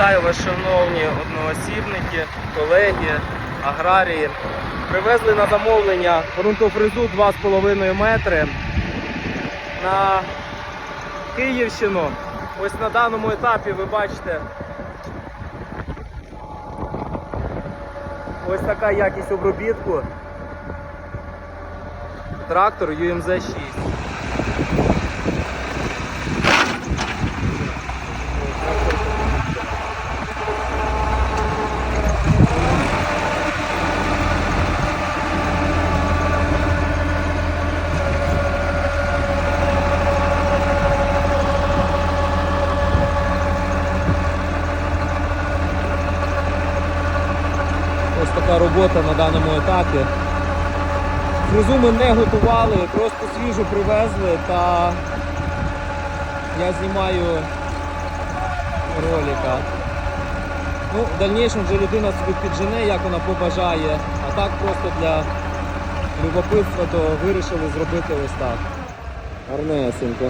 Вітаю вас, шановні одноосібники, колеги, аграрії. Привезли на замовлення ґрунтофрезу 2,5 метри на Київщину. Ось на даному етапі ви бачите. Ось така якість обробітку. Трактор UMZ 6. Така робота на даному етапі. Фрезу ми не готували, просто свіжу привезли та я знімаю ролика. Ну, в дальнішому вже людина собі піджене, як вона побажає, а так просто для любопитства то вирішили зробити ось так. Гарнесенько.